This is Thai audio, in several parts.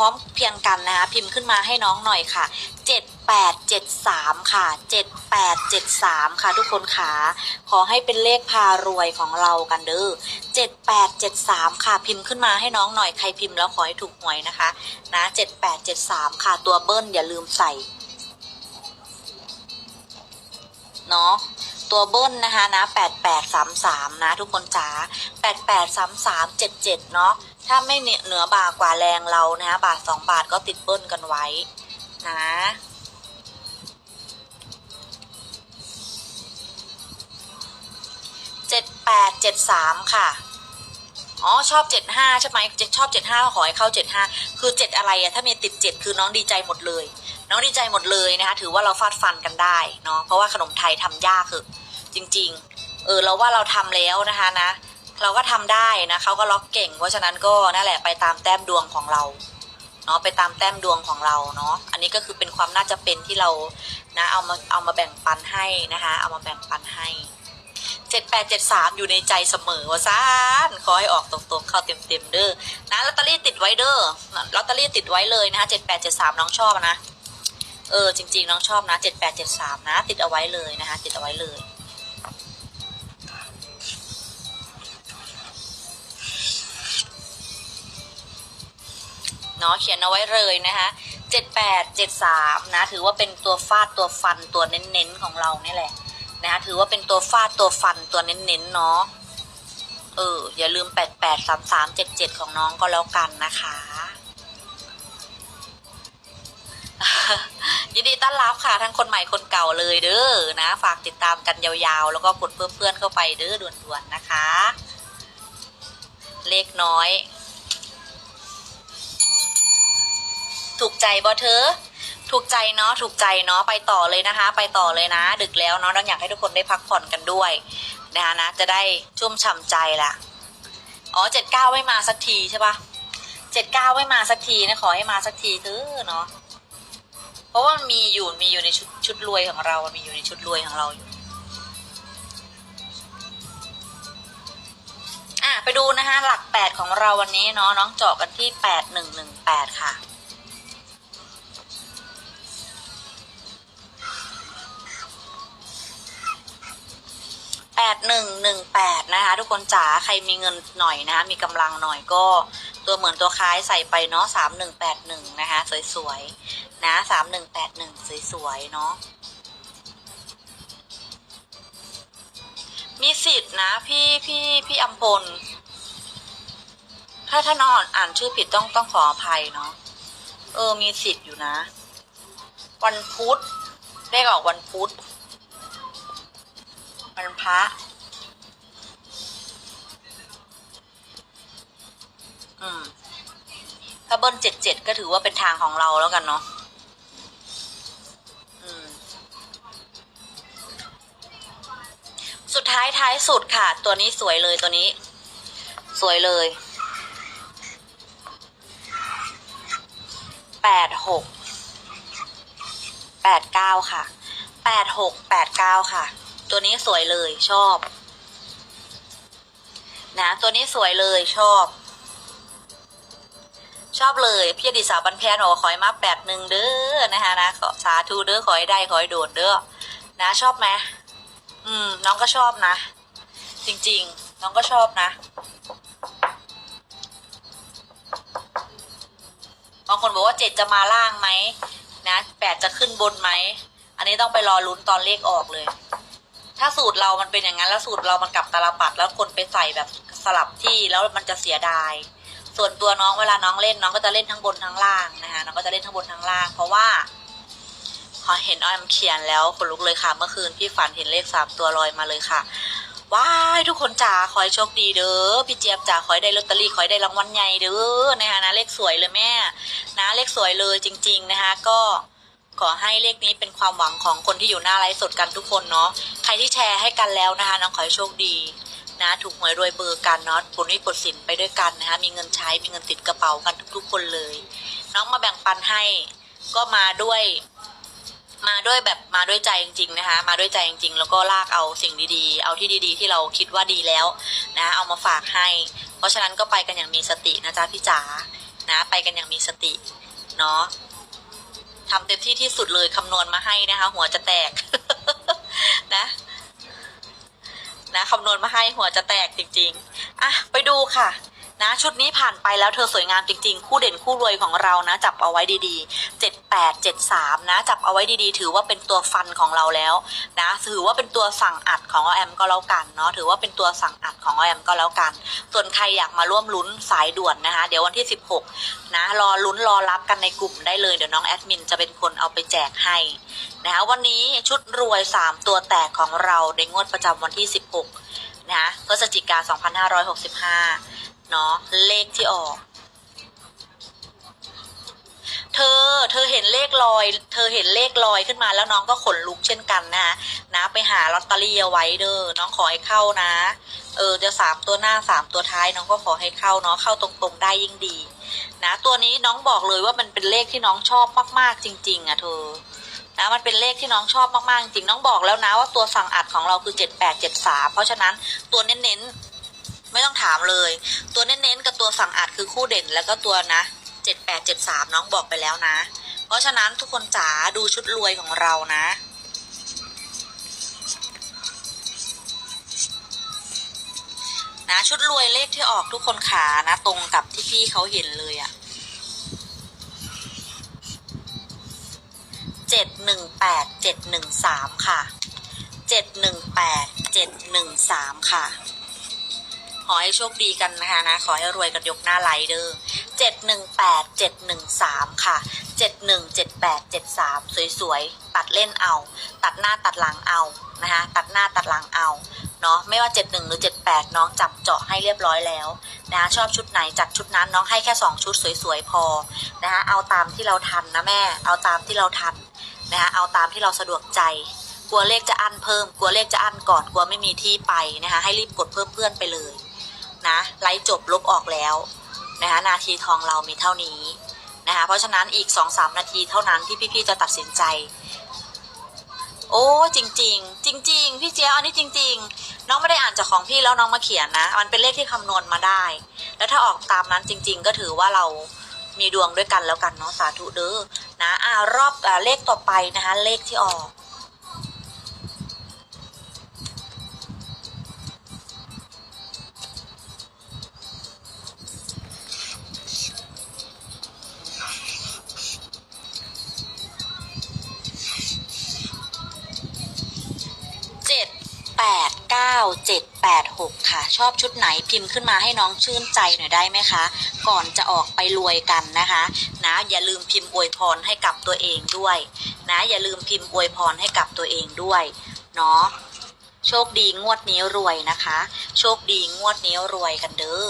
ร้อมเพียงกันนะคะพิมพ์ขึ้นมาให้น้องหน่อยค่ะ 7873 ค่ะ 7873 ค่ะทุกคนขาขอให้เป็นเลขพารวยของเรากันเด้อ7873 ค่ะพิมพ์ขึ้นมาให้น้องหน่อยใครพิมพ์แล้วขอให้ถูกหวยนะคะนะ7873 ค่ะตัวเบิ้ลอย่าลืมใส่เนาะตัวเบิ้ลนะคะนะ 8833 นะ ทุกคนจ๋า883377 เนาะ ถ้าไม่เหนือบากกว่าแรงเรานะคะบาท2บาทก็ติดเบิ้ลกันไว้นะ7873ค่ะ อ๋อชอบ75ใช่ไหมเจ็ดชอบ75ก็ขอให้เข้า75คือ7อะไรอะถ้ามีติด7คือน้องดีใจหมดเลย น้องดีใจหมดเลยนะคะ ถือว่าเราฟาดฟันกันได้เนาะเพราะว่าขนมไทยทำยากคือจริง ๆ เออเราว่าเราทำแล้วนะคะนะ เราก็ทำได้นะเขาก็ล็อกเก่ง เพราะฉะนั้นก็นั่นแหละไปตามแต้มดวงของเราเนาะไปตามแต้มดวงของเราเนาะอันนี้ก็คือเป็นความน่าจะเป็นที่เรานะเอามาเอามาแบ่งปันให้นะคะเอามาแบ่งปันให้เจ็ดแปดเจ็ดสามอยู่ในใจเสมอว่าซานขอให้ออกตรงๆเข้าเต็มๆเด้อนะลอตเตอรี่ติดไว้เด้อลอตเตอรี่ติดไว้เลยนะคะเจ็ดแปดเจ็ดสามน้องชอบนะเออจริง ๆ น้องชอบนะเจ็ดแปดเจ็ดสามนะ ติดเอาไว้เลยนะคะติดเอาไว้เลย เนาะเขียนเอาไว้เลยนะคะเจ็ดแปดเจ็ดสามนะถือว่าเป็นตัวฟาดตัวฟันตัวเน้นๆของเราเนี่แหละนะคะถือว่าเป็นตัวฟาดตัวฟันตัวเน้นๆเนาะเอออย่าลืม8 8 3 3 7 7ของน้องก็แล้วกันนะคะยินดีต้อนรับค่ะทั้งคนใหม่คนเก่าเลยเด้อนะ ฝากติดตามกันยาวๆ แล้วก็กดเพื่อนๆเข้าไปเด้อด่วนๆนะคะ เลขน้อย ถูกใจบอเธอ ถูกใจเนาะ ถูกใจเนาะ ไปต่อเลยนะคะ ไปต่อเลยนะ ดึกแล้วเนาะต้องอยากให้ทุกคนได้พักผ่อนกันด้วยนะคะนะ จะได้ชุ่มฉ่ำใจละอ๋อเจ็ดเก้าไม่มาสักทีใช่ปะเจ็ดเก้าไม่มาสักทีนะ ขอให้มาสักทีเถอะเนาะ เพราะว่ามันมีอยู่ มีอยู่ในชุดชุดรวยของเรา มันมีอยู่ในชุดรวยของเราอยู่อะไปดูนะคะหลักแปดของเราวันนี้เนาะน้องเจาะกันที่แปดหนึ่งหนึ่งแปดค่ะ ดหนึ่งหนึ่งแปดนะคะ ทุกคนจ๋าใครมีเงินหน่อยนะคะมีกำลังหน่อยก็ตัวเหมือนตัวคล้ายใส่ไปเนาะสามหนึ่งแปดหนึ่งนะคะ สวยๆนะสามหนึ่งแปดหนึ่งสวยๆเนาะมีสิทธิ์นะพี่พี่พี่อัมพลถ้าถ้านอนอ่านชื่อผิดต้องต้องขออภัยเนาะเออมีสิทธิ์อยู่นะ วันพุธเลขออกวันพุธ วันพระอืมถ้าเบิ้ลเจ็ดเจ็ดก็ถือว่าเป็นทางของเราแล้วกันเนาะอืมสุดท้ายท้ายสุดค่ะ ตัวนี้สวยเลยตัวนี้ สวยเลยแปดหกแปดเก้าค่ะแปดหกแปดเก้าค่ะ ตัวนี้สวยเลยชอบ นะ ตัวนี้สวยเลยชอบ ชอบเลยพี่อดีตสาวบันแพนบอกขอให้มาแปดหนึ่งเด้อนะคะนะขอสาธุเด้อขอให้ได้ขอให้โดนเด้อนะชอบไหมอืม น้องก็ชอบนะ จริง ๆ น้องก็ชอบนะบางคนบอกว่าเจ็ดจะมาล่างไหมนะแปดจะขึ้นบนไหม อันนี้ต้องไปรอลุ้นตอนเลขออกเลย ถ้าสูตรเรามันเป็นอย่างนั้น แล้วสูตรเรามันกลับตาลปัด แล้วคนไปใส่แบบสลับที่แล้วมันจะเสียดาย ส่วนตัวน้องเวลาน้องเล่นน้องก็จะเล่นทั้งบนทั้งล่างนะคะน้องก็จะเล่นทั้งบนทั้งล่าง เพราะว่าพอเห็นออมเขียนแล้วขนลุกเลยค่ะ เมื่อคืนพี่ฝันเห็นเลขสามตัวลอยมาเลยค่ะว้ายทุกคนจ๋าขอให้โชคดีเด้อพี่เจี๊ยบจ๋าขอให้ได้ลอตเตอรี่ขอให้ได้รางวัลใหญ่เด้อนะคะนะเลขสวยเลยแม่ นะเลขสวยเลยจริง ๆนะคะก็ ขอให้เลขนี้เป็นความหวังของคนที่อยู่หน้าไลฟ์สดกันทุกคนเนาะใครที่แชร์ให้กันแล้วนะคะน้องขอให้โชคดีนะถูกหวยรวยเบอร์กันเนาะผลนี้ผลสินไปด้วยกันนะคะมีเงินใช้มีเงินติดกระเป๋ากันทุกๆคนเลย น้องมาแบ่งปันให้ก็มาด้วย มาด้วยแบบมาด้วยใจจริง ๆนะคะ มาด้วยใจจริง ๆ แล้วก็ลากเอาสิ่งดีๆ เอาที่ดีๆ ที่เราคิดว่าดีแล้วนะเอามาฝากให้ เพราะฉะนั้นก็ไปกันอย่างมีสตินะจ๊ะพี่จ๋านะ ไปกันอย่างมีสติเนาะ ทำเต็มที่ที่สุดเลยคำนวณมาให้นะคะ หัวจะแตก นะนะคำนวณมาให้หัวจะแตกจริง ๆ อะ ไปดูค่ะ นะ ชุดนี้ผ่านไปแล้วเธอสวยงามจริง ๆ คู่เด่นคู่รวยของเรานะ จับเอาไว้ดีๆ7 8 7 3 นะ จับเอาไว้ดีๆ ถือว่าเป็นตัวฟันของเราแล้วนะถือว่าเป็นตัวสั่งอัดของอแอมก็แล้วกันเนาะถือว่าเป็นตัวสั่งอัดของอแอมก็แล้วกัน ส่วนใครอยากมาร่วมลุ้นสายด่วนนะคะ เดี๋ยววันที่ 16 นะรอลุ้นรอรับกันในกลุ่มได้เลยเดี๋ยวน้องแอดมินจะเป็นคนเอาไปแจกให้นะคะวันนี้ชุดรวย 3 ตัวแตกของเราในงวดประจำวันที่ 16 นะคะพฤศจิกา2565เนาะเลขที่ออก ธอ เธอเห็นเลขลอย เธอเห็นเลขลอยขึ้นมาแล้วน้องก็ขนลุกเช่นกันนะนะ ไปหาลอตเตอรี่เอาไว้เด้อ น้องขอให้เข้านะ เออ จะสามตัวหน้าสามตัวท้ายน้องก็ขอให้เข้าเนาะ เข้าตรงๆได้ยิ่งดี นะ ตัวนี้น้องบอกเลยว่ามันเป็นเลขที่น้องชอบมากๆจริง ๆ อะเธอ นะ มันเป็นเลขที่น้องชอบมากๆจริง น้องบอกแล้วนะว่าตัวสั่งอัดของเราคือ7873เพราะฉะนั้นตัวเน้นๆไม่ต้องถามเลย ตัวเน้นๆกับตัวสั่งอัดคือคู่เด่นแล้วก็ตัวนะ จ็ดแปดเจ็ดสามน้องบอกไปแล้วนะ เพราะฉะนั้นทุกคนจ๋าดูชุดรวยของเรานะ นะชุดรวยเลขที่ออกทุกคนขานะ ตรงกับที่พี่เขาเห็นเลยอะ่ะเจ็ดหนึ่งแปดเจ็ดหนึ่งสามค่ะเจ็ดหนึ่งแปดเจ็ดหนึ่งสามค่ะ ขอให้โชคดีกันนะคะนะ ขอให้รวยกันยกหน้าไลเดอร์ 718 713 ค่ะ 71 78 73 สวยๆ ตัดเล่นเอา ตัดหน้าตัดหลังเอานะคะตัดหน้าตัดหลังเอาเนาะไม่ว่า 71 หรือ 78 น้องจับเจาะให้เรียบร้อยแล้วนะชอบชุดไหนจัดชุดนั้นน้องให้แค่ 2 ชุดสวยๆ พอนะคะเอาตามที่เราทันนะแม่ เอาตามที่เราทันนะคะเอาตามที่เราสะดวกใจ กลัวเลขจะอั้นเพิ่ม กลัวเลขจะอั้นก่อนกลัวไม่มีที่ไปนะคะให้รีบกดเพิ่มเพื่อนไปเลยนะไลฟ์จบลบออกแล้ว นะคะนาทีทองเรามีเท่านี้นะคะเพราะฉะนั้นอีก 2-3 นาทีเท่านั้นที่พี่ๆจะตัดสินใจ โอ้จริงๆจริง ๆ พี่เจี๊ยอันนี้จริง ๆ น้องไม่ได้อ่านจากของพี่แล้วน้องมาเขียนนะ มันเป็นเลขที่คำนวณมาได้ แล้วถ้าออกตามนั้นจริง ๆ ก็ถือว่าเรามีดวงด้วยกันแล้วกันเนาะสาธุเด้อนะอ่ารอบอเลขต่อไปนะคะเลขที่ออก เก้าเจ็ดแปดหกค่ะ ชอบชุดไหนพิมพ์ขึ้นมาให้น้องชื่นใจหน่อยได้ไหมคะ ก่อนจะออกไปรวยกันนะคะ นะอย่าลืมพิมพ์อวยพรให้กับตัวเองด้วย นะอย่าลืมพิมพ์อวยพรให้กับตัวเองด้วยเนาะโชคดีงวดนี้รวยนะคะ โชคดีงวดนี้รวยกันเด้อ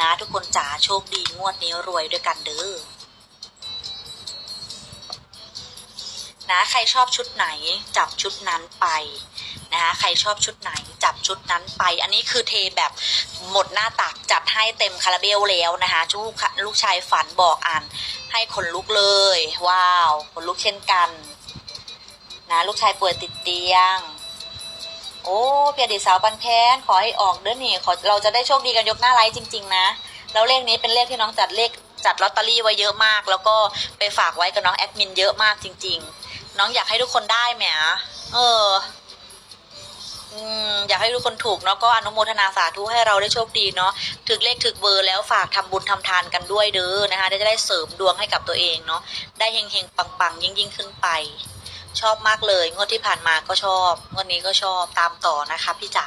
นะทุกคนจ๋าโชคดีงวดนี้รวยด้วยกันเด้อนะใครชอบชุดไหนจับชุดนั้นไป นะคะใครชอบชุดไหนจับชุดนั้นไป อันนี้คือเทแบบหมดหน้าตักจัดให้เต็มคาราเบลแล้วนะคะลูกลูกชายฝันบอกอ่านให้ขนลุกเลย ว้าวขนลุกเช่นกันนะลูกชายป่วยติดเตียง โอ้เพียดีสาวปันแพนขอให้ออกเด้อนี่ขอเราจะได้โชคดีกันยกหน้าไลฟ์จริง ๆ นะแล้วเลขนี้เป็นเลขที่น้องจัดเลขจัดลอตเตอรี่ไว้เยอะมาก แล้วก็ไปฝากไว้กับน้องแอดมินเยอะมากจริง ๆ น้องอยากให้ทุกคนได้แหมเออ อืมอยากให้ทุกคนถูกเนาะก็อนุโมทนาสาธุให้เราได้โชคดีเนาะถึกเลขถึกเบอร์แล้วฝากทำบุญทำทานกันด้วยเด้อนะคะจะได้เสริมดวงให้กับตัวเองเนาะได้เฮงเฮงปังปังยิ่งยิ่งๆขึ้นไป ชอบมากเลยงวดที่ผ่านมาก็ชอบงวดนี้ก็ชอบตามต่อนะคะพี่จ๋า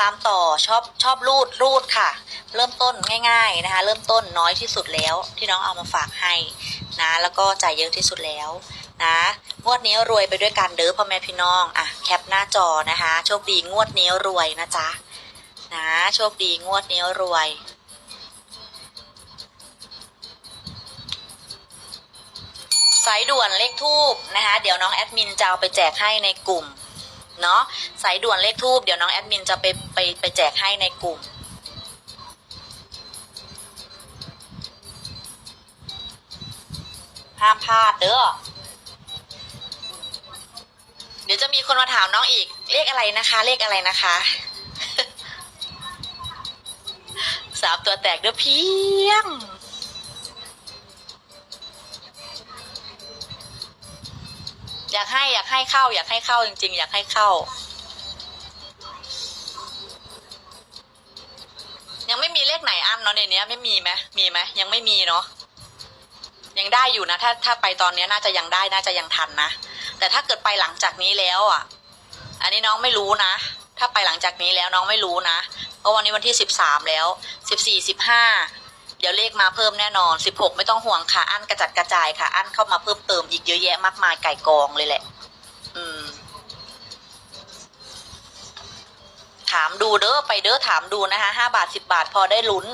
ตามต่อชอบชอบรูดรูดค่ะ เริ่มต้นง่าย ๆนะคะ เริ่มต้นน้อยที่สุดแล้วที่น้องเอามาฝากให้นะแล้วก็จ่ายเยอะที่สุดแล้ว นะงวดนี้รวยไปด้วยกันเด้อพ่อแม่พี่น้องอะแคปหน้าจอนะคะ โชคดีงวดนี้รวยนะจ๊ะนะโชคดีงวดนี้รวยสายด่วนเลขทูบนะคะ เดี๋ยวน้องแอดมินจะเอาไปแจกให้ในกลุ่มเนาะสายด่วนเลขทูบเดี๋ยวน้องแอดมินจะไปไปไปแจกให้ในกลุ่มห้ามพลาดเด้อ เดี๋ยวจะมีคนมาถามน้องอีก เลขอะไรนะคะ เลขอะไรนะคะ สามตัวแตกเด้อเพียงอยากให้อยากให้เข้า อยากให้เข้าจริง ๆ อยากให้เข้า ยังไม่มีเลขไหนอั้นเนาะในนี้ไม่มีไหมมีไหมยังไม่มีเนาะยังได้อยู่นะ ถ้าถ้าไปตอนนี้น่าจะยังได้น่าจะยังทันนะ แต่ถ้าเกิดไปหลังจากนี้แล้วอะ อันนี้น้องไม่รู้นะ ถ้าไปหลังจากนี้แล้วน้องไม่รู้นะเพราะวันนี้วันที่สิบสามแล้วสิบสี่สิบห้าเดี๋ยวเลขมาเพิ่มแน่นอนสิบหกไม่ต้องห่วงค่ะ อันกระจัดกระจายค่ะ อันเข้ามาเพิ่มเติมอีกเยอะแยะมากมายไก่กองเลยแหละ อืม ถามดูเด้อไปเด้อถามดูนะคะห้าบาทสิบาทพอได้ลุ้น